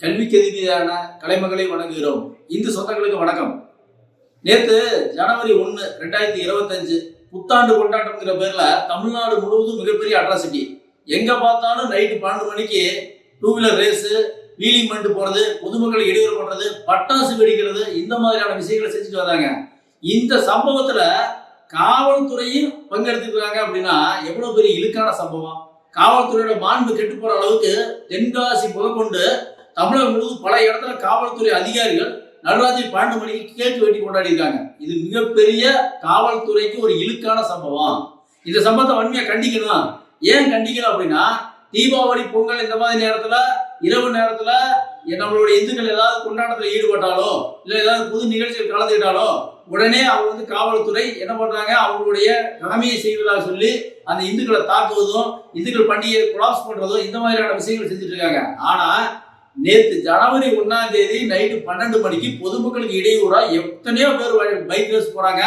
கல்விக்கு அதிபதியான கலைமகளை வணங்குகிறோம். இந்து சொந்தங்களுக்கு வணக்கம். நேற்று ஜனவரி ஒன்று ரெண்டாயிரத்தி இருபத்தஞ்சு புத்தாண்டு கொண்டாட்டம்ங்கிற பேர்ல தமிழ்நாடு முழுவதும் மிகப்பெரிய அட்ராசிட்டி எங்க பார்த்தாலும் நைட்டு பன்னெண்டு மணிக்கு டூ வீலர் ரேஸு வீலிங் பண்ணிட்டு போறது பொதுமக்களை இடையூறு பண்றது பட்டாசு வெடிக்கிறது இந்த மாதிரியான விஷயங்களை செஞ்சுட்டு வராங்க. இந்த சம்பவத்துல காவல்துறையும் பங்கெடுத்துக்கிறாங்க அப்படின்னா எவ்வளவு பெரிய இழுக்கான சம்பவம். காவல்துறையோட மாண்பு கெட்டு போற அளவுக்கு தென்காசி முதற்கொண்டு தமிழகம் முழுவதும் பல இடத்துல காவல்துறை அதிகாரிகள் நடராஜி பன்னெண்டு மணிக்கு கேக்கு வெட்டி கொண்டாடி இருக்காங்க. இது மிகப்பெரிய காவல்துறைக்கு ஒரு இழுக்கான சம்பவம். இந்த சம்பவத்தை வன்மையா கண்டிக்கணும்? ஏன் கண்டிக்கணும் அப்படின்னா தீபாவளி பொங்கல் இந்த மாதிரி நேரத்துல இரவு நேரத்துல நம்மளுடைய இந்துக்கள் ஏதாவது கொண்டாட்டத்தில் ஈடுபட்டாலோ இல்லை ஏதாவது புது நிகழ்ச்சியில் கலந்துக்கிட்டாலோ உடனே அவங்க வந்து காவல்துறை என்ன பண்றாங்க? அவங்களுடைய கடமையை செய்வதாக சொல்லி அந்த இந்துக்களை தாக்குவதும் இந்துக்கள் பண்டிகையை கொலாப்ஸ் பண்றதும் இந்த மாதிரியான விஷயங்கள் செஞ்சுட்டு இருக்காங்க. ஆனா நேற்று ஜனவரி ஒன்னாம் தேதி நைட்டு பன்னெண்டு மணிக்கு பொதுமக்களுக்கு இடையூறா எத்தனையோ பேர் பைக் ரேஸ் போறாங்க.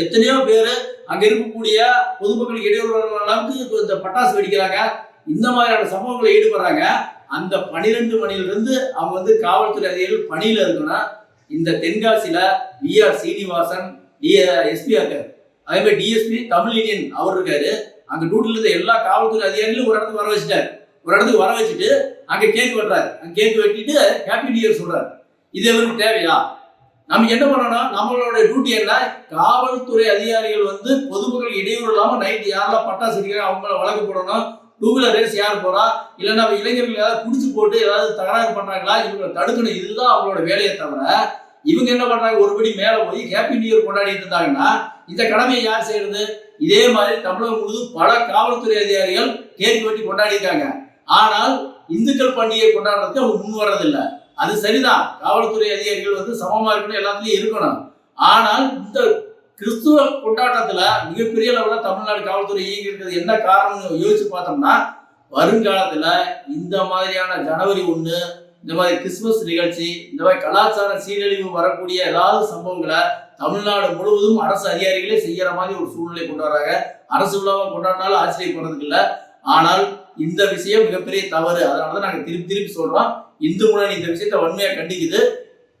எத்தனையோ பேர் அங்க இருக்கக்கூடிய பொதுமக்களுக்கு இடையூறு அளவுக்கு இந்த பட்டாசு வெடிக்கிறாங்க. இந்த மாதிரியான சம்பவங்களை ஈடுபடுறாங்க. அந்த பனிரெண்டு மணிலிருந்து அவங்க வந்து காவல்துறை அதிகாரிகள் பணியில இருக்கணும் இந்த தென்காசியில வி ஆர் சீனிவாசன் எஸ்பி இருக்காரு அதே மாதிரி டிஎஸ்பி தமிழ் யூனியன் அவர் இருக்காரு. அங்க டியூட்டில இருந்த எல்லா காவல்துறை அதிகாரிகளும் ஒரு இடத்துக்கு வர வச்சுட்டாரு. ஒரு இடத்துக்கு வர வச்சுட்டு அங்கே கேக் வெட்டுறாரு. அங்கே கேக் வெட்டிட்டு ஹாப்பி நியூ இயர் சொல்றாரு. இது எவருக்கு தேவையா? நம்ம என்ன பண்ணணும் நம்மளோட டியூட்டி என்ன? காவல்துறை அதிகாரிகள் வந்து பொதுமக்கள் இடையூறு இல்லாமல் நைட் யாரெல்லாம் பட்டாசு அடிக்கிறாங்க அவங்கள வழக்கு போடணும். டூ வீலர் ரேஸ் யார் போறா? இல்லைன்னா இளைஞர்கள் ஏதாவது குடிச்சு போட்டு ஏதாவது தகராறு பண்றாங்களா? இவங்களை தடுக்கணும். இதுதான் அவங்களோட வேலையை தவிர இவங்க என்ன பண்றாங்க? ஒருபடி மேல போய் ஹாப்பி நியூ இயர் கொண்டாடிட்டு இருந்தாங்கன்னா இந்த கடமையை யார் செய்யறது? இதே மாதிரி தமிழகம் முழுவதும் பல காவல்துறை அதிகாரிகள் கேள்வி வெட்டி கொண்டாடி இருக்காங்க ஆனால் இந்துக்கள் பண்டிகை கொண்டாடுறதுக்கு அவங்க முன் வர்றதில்லை. அது சரிதான். காவல்துறை அதிகாரிகள் வந்து சமமா இருக்கணும் எல்லாத்துலயும் இருக்கணும். ஆனால் இந்த கிறிஸ்துவ கொண்டாட்டத்துல மிகப்பெரிய அளவுல தமிழ்நாடு காவல்துறை இயங்கி இருக்கிறது என்ன காரணம்னு யோசிச்சு பார்த்தோம்னா வருங்காலத்துல இந்த மாதிரியான ஜனவரி ஒண்ணு இந்த மாதிரி கிறிஸ்துமஸ் நிகழ்ச்சி இந்த மாதிரி கலாச்சார சீரழிவு வரக்கூடிய ஏதாவது சம்பவங்களை தமிழ்நாடு முழுவதும் அரசு அதிகாரிகளே செய்யற மாதிரி ஒரு சூழ்நிலை கொண்டு வராங்க. அரசு விழாவை கொண்டாடினாலும் ஆச்சரியப்படுறதுக்கு இல்லை. ஆனால் இந்த விஷயம் மிகப்பெரிய தவறு. அதனாலதான் நாங்க திருப்பி திருப்பி சொல்றோம். இந்து முன்னணி இந்த விஷயத்த வன்மையா கண்டிக்குது.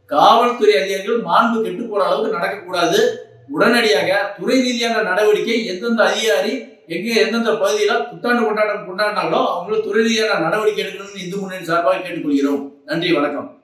காவல்துறை அதிகாரிகள் மாண்பு கெட்டு போற அளவுக்கு நடக்கக்கூடாது. உடனடியாக துறை ரீதியான நடவடிக்கை எந்தெந்த அதிகாரி எங்க எந்தெந்த பகுதியில புத்தாண்டு கொண்டாட்டம் கொண்டாடினாலும் அவங்களும் துறை ரீதியான நடவடிக்கை எடுக்கணும்னு இந்து முன்னணி சார்பாக கேட்டுக்கொள்கிறோம். நன்றி வணக்கம்.